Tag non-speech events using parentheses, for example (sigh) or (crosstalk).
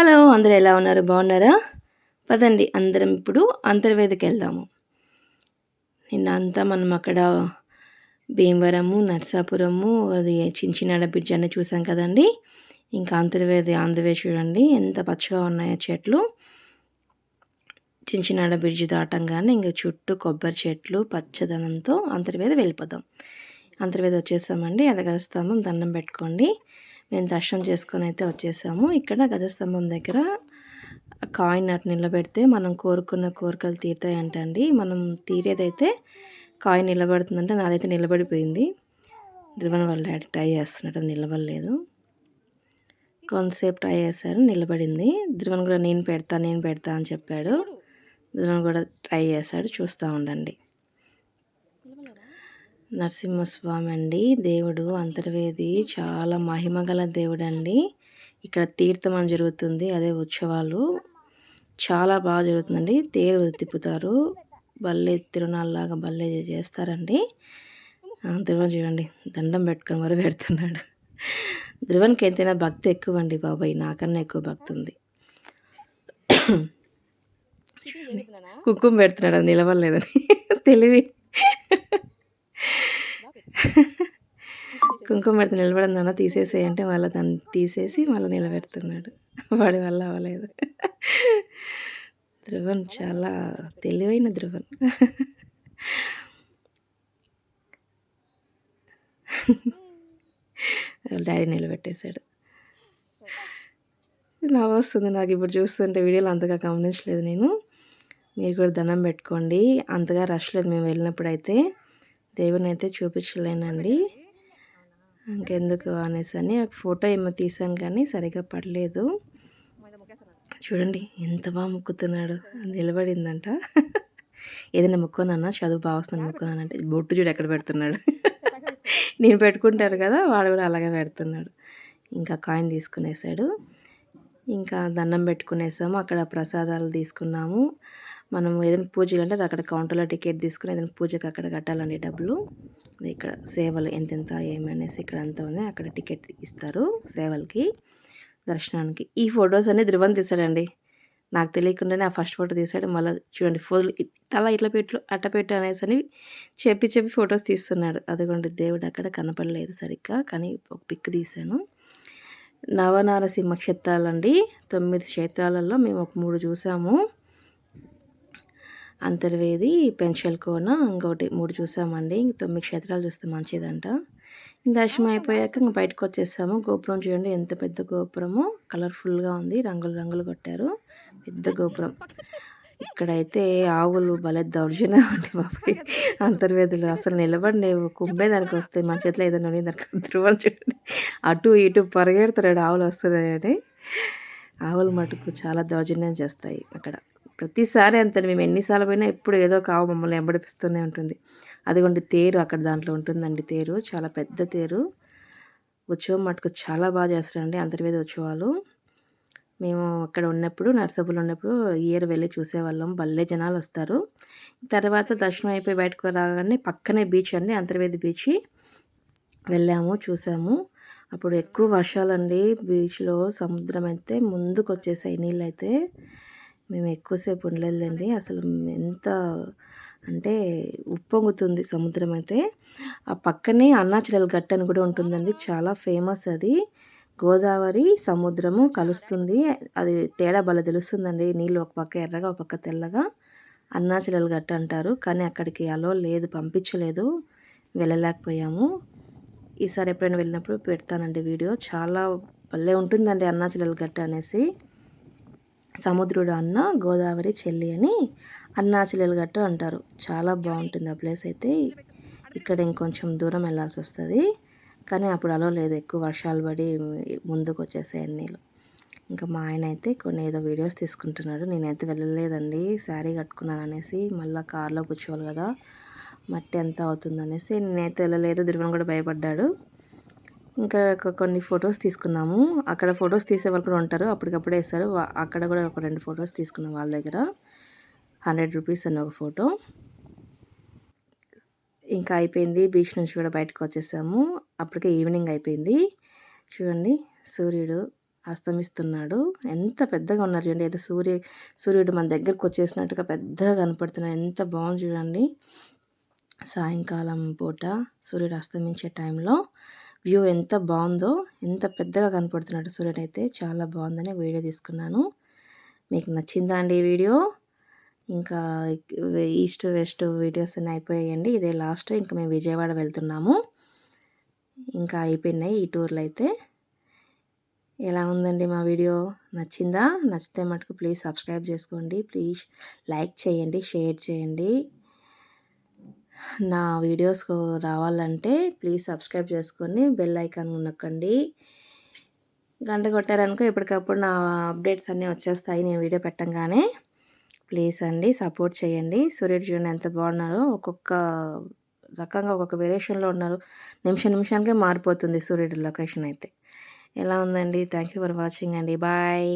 Hello అందరూ ఎలా ఉన్నారు? బాగున్నారా? పదండి అందరం ఇప్పుడు అంతర్వేదికి వెళ్దాము నిన్న అంతా మనం అక్కడ భీమవరము నర్సాపురము అది చించినాడ బ్రిడ్జ్ అన్నీ చూసాం కదండి. ఇంకా అంతర్వేది ఆంధ్రవే చూడండి ఎంత పచ్చగా ఉన్నాయో చెట్లు. చించినాడ బ్రిడ్జ్ దాటంగానే ఇంకా చుట్టూ కొబ్బరి చెట్లు పచ్చదనంతో అంతర్వేది వెళ్ళిపోదాం. అంతర్వేది వచ్చేసామండి ఎదగస్తంభం దండం పెట్టుకోండి. మేము దర్శనం చేసుకొని అయితే వచ్చేసాము. ఇక్కడ గజస్తంభం దగ్గర కాయిన్ అటు నిలబెడితే మనం కోరుకున్న కోరికలు తీరుతాయంటండి. మనం తీరేదైతే కాయిన్ నిలబడుతుందంటే నాదైతే నిలబడిపోయింది. ధ్రువన్ వల్ల ట్రై చేస్తున్నట్టు నిలబడలేదు. కొంతసేపు ట్రై చేశారు నిలబడింది. ధ్రువన్ కూడా నేను పెడతా నేను పెడతా అని చెప్పాడు. ధ్రువన్ కూడా ట్రై చేశాడు చూస్తూ ఉండండి. నరసింహస్వామి అండి దేవుడు అంతర్వేది చాలా మహిమగల దేవుడు అండి ఇక్కడ తీర్థం జరుగుతుంది అదే ఉత్సవాలు. చాలా బాగా జరుగుతుందండి. తేరు తిప్పుతారు. బల్లే తిరునాళ్ళలాగా బల్లే చేస్తారండి. ధ్రువన్ చూడండి. దండం పెట్టుకొని మరి పెడుతున్నాడు. ధ్రువన్కి ఎంతైనా భక్తి ఎక్కువ అండి బాబాయ్. నాకన్నా ఎక్కువ భక్తి ఉంది. (coughs) కుంకుమ పెడుతున్నాడు? అది నిలవలేదని (laughs) తెలివి. కుంకుమ పెడితే నిలబడిందన్న తీసేసేయంటే వాళ్ళ దాన్ని తీసేసి మళ్ళీ నిలబెడుతున్నాడు. వాడి వల్ల అవ్వలేదు. ధ్రువన్ చాలా తెలివైన ధ్రువన్ డాడీ నిలబెట్టేశాడు. నవ్వు వస్తుంది నాకు ఇప్పుడు చూస్తుంటే వీడియోలో అంతగా గమనించలేదు నేను. మీరు కూడా దండం పెట్టుకోండి. అంతగా రష్ లేదు. మేము వెళ్ళినప్పుడు అయితే దేవుని అయితే చూపించలేనండి. ఇంకెందుకు అనేసి అని ఒక ఫోటో ఏమో తీసాం కానీ సరిగా పడలేదు. చూడండి ఎంత బాగా మొక్కుతున్నాడు. నిలబడిందంట. ఏదైనా మొక్కున్నానా? చదువు బాగా వస్తుంది ముక్కున్నానంటే బొట్టు చూడు ఎక్కడ పెడుతున్నాడు. నేను పెట్టుకుంటారు కదా వాడు కూడా అలాగే పెడుతున్నాడు. ఇంకా కాయిన్ తీసుకునేసాడు. ఇంకా దండం పెట్టుకునేసాము అక్కడ ప్రసాదాలు తీసుకున్నాము. మనం ఏదైనా పూజలు అంటే అక్కడ కౌంటర్లో టికెట్ తీసుకుని ఏదైనా పూజకి అక్కడ కట్టాలండి డబ్బులు. ఇక్కడ సేవలు ఎంతెంత ఏమనేసి ఇక్కడ అంతా ఉంది అక్కడ టికెట్ ఇస్తారు సేవలకి దర్శనానికి. ఈ ఫొటోస్ అన్ని ధృవం తీసాడండి నాకు తెలియకుండానే ఆ ఫస్ట్ ఫోటో తీసాడు మళ్ళీ చూడండి ఫోటోలు తల ఇట్లా పెట్టు అట్ట పెట్టు అనేసి అని చెప్పి చెప్పి ఫొటోస్ తీస్తున్నాడు. అదిగోండి దేవుడు అక్కడ కనపడలేదు సరిగ్గా కానీ ఒక పిక్ తీశాను. నవనారసింహ క్షేత్రాలండి. తొమ్మిది క్షేత్రాలలో మేము ఒక మూడు చూసాము. అంతర్వేది పెన్షల్ కోన ఇంకోటి మూడు చూసామండి. ఇంక తొమ్మిది క్షేత్రాలు చూస్తే మంచిదంట. దర్శనం అయిపోయాక ఇంక బయటకు వచ్చేసాము గోపురం చూడండి ఎంత పెద్ద గోపురము. కలర్ఫుల్గా ఉంది రంగులు రంగులు కొట్టారు. పెద్ద గోపురం. ఇక్కడైతే ఆవులు భలే దౌర్జన్యం అండి బాబాయ్. అంతర్వేదులు అసలు నిలబడి కుంభేదానికి వస్తాయి మా చేతిలో ఏదైనా దానికి ధృవాలు చూడండి. అటు ఇటు పరిగెడతాడు ఆవులు వస్తున్నాయని. ఆవులు మటుకు చాలా దౌర్జన్యం చేస్తాయి అక్కడ. ప్రతిసారి అంతే మేము ఎన్నిసార్లు పోయినా ఎప్పుడు ఏదో కావు మమ్మల్ని ఎంబడిపిస్తూనే ఉంటుంది. అదిగోండి తేరు అక్కడ దాంట్లో ఉంటుందండి తేరు. చాలా పెద్ద తేరు. ఉత్సవం మటుకు చాలా బాగా చేస్తారండి అంతర్వేద ఉత్సవాలు. మేము అక్కడ ఉన్నప్పుడు నర్సబులు ఉన్నప్పుడు ఇయర్ వెళ్ళి చూసేవాళ్ళం. భలే జనాలు వస్తారు. తర్వాత దర్శనం అయిపోయి బయటకు రాగానే పక్కనే బీచ్ అండి అంతర్వేది బీచ్. వెళ్ళాము చూసాము. అప్పుడు ఎక్కువ వర్షాలండి. బీచ్లో సముద్రం అయితే ముందుకు వచ్చేసాయి నీళ్ళు అయితే మేము ఎక్కువసేపు ఉండలేదండి. అసలు ఎంత అంటే ఉప్పొంగుతుంది సముద్రం అయితే. ఆ పక్కనే అన్నాచలల్ గట్టు అని కూడా ఉంటుందండి. చాలా ఫేమస్ అది. గోదావరి సముద్రము కలుస్తుంది. అది తేడా బల తెలుస్తుందండి. నీళ్ళు ఒక పక్క ఎర్రగా ఒక పక్క తెల్లగా అన్నాచలల్ గట్టు అంటారు. కానీ అక్కడికి అలో లేదు పంపించలేదు. వెళ్ళలేకపోయాము. ఈసారి ఎప్పుడైనా వెళ్ళినప్పుడు పెడతానండి వీడియో. చాలా భలే ఉంటుందండి అన్నాచలల్ గట్టు అనేసి. సముద్రుడు అన్న గోదావరి చెల్లి అని అన్నాచిలలు గట్ట అంటారు. చాలా బాగుంటుంది ఆ ప్లేస్ అయితే. ఇక్కడ ఇంకొంచెం దూరం వెళ్ళాల్సి వస్తుంది. కానీ అప్పుడు అలా లేదు. ఎక్కువ వర్షాలు పడి ముందుకు వచ్చేసాయి నీళ్ళు ఇంకా మా ఆయన అయితే కొన్ని ఏదో వీడియోస్ తీసుకుంటున్నాడు. నేనైతే వెళ్ళలేదండి. శారీ కట్టుకున్నాను అనేసి మళ్ళీ కార్లో కూర్చోవాలి కదా. మట్టి ఎంత అవుతుంది అనేసి నేనైతే వెళ్ళలేదు. దిరుగుని కూడా భయపడ్డాడు. ఇంకా కొన్ని ఫొటోస్ తీసుకున్నాము. అక్కడ ఫొటోస్ తీసే వాళ్ళు కూడా ఉంటారు. అప్పటికప్పుడే వేస్తారు. అక్కడ కూడా ఒక రెండు ఫొటోస్ తీసుకున్నాం వాళ్ళ దగ్గర. హండ్రెడ్ రూపీస్ అని ఒక ఫోటో. ఇంకా అయిపోయింది. బీచ్ నుంచి కూడా బయటకు వచ్చేసాము. అప్పటికే ఈవినింగ్ అయిపోయింది. చూడండి సూర్యుడు అస్తమిస్తున్నాడు. ఎంత పెద్దగా ఉన్నారు చూడండి. ఏదో సూర్య సూర్యుడు మన దగ్గరకు వచ్చేసినట్టుగా పెద్దగా కనపడుతున్నాడు ఎంత బాగుంది చూడండి. సాయంకాలం పూట సూర్యుడు అస్తమించే టైంలో వ్యూ ఎంత బాగుందో ఎంత పెద్దగా కనపడుతున్నాడు సూర్యుడు అయితే చాలా బాగుందని వీడియో తీసుకున్నాను. మీకు నచ్చిందా అండి ఈ వీడియో? ఇంకా ఈస్ట్ వెస్ట్ వీడియోస్ అన్నీ అయిపోయాయండి. ఇదే లాస్ట్. ఇంకా మేము విజయవాడ వెళ్తున్నాము. ఇంకా అయిపోయినాయి ఈ టూర్లు అయితే. ఎలా ఉందండి మా వీడియో? నచ్చిందా? నచ్చితే మటుకు ప్లీజ్ సబ్స్క్రైబ్ చేసుకోండి. ప్లీజ్ లైక్ చేయండి షేర్ చేయండి. నా వీడియోస్ రావాలంటే ప్లీజ్ సబ్స్క్రైబ్ చేసుకొని బెల్ ఐకాన్ నొక్కండి గంట కొట్టారనుకో ఎప్పటికప్పుడు నా అప్డేట్స్ అన్నీ వచ్చేస్తాయి. నేను వీడియో పెట్టంగానే ప్లీజ్ అండి సపోర్ట్ చేయండి. సూర్యుడు చూడండి ఎంత బాగున్నారో ఒక్కొక్క రకంగా ఒక్కొక్క వేరియేషన్లో ఉన్నారు. నిమిషం నిమిషానికే మారిపోతుంది సూర్యుడు లొకేషన్ అయితే. ఎలా ఉందండి? థ్యాంక్ యూ ఫర్ వాచింగ్ అండి. బాయ్.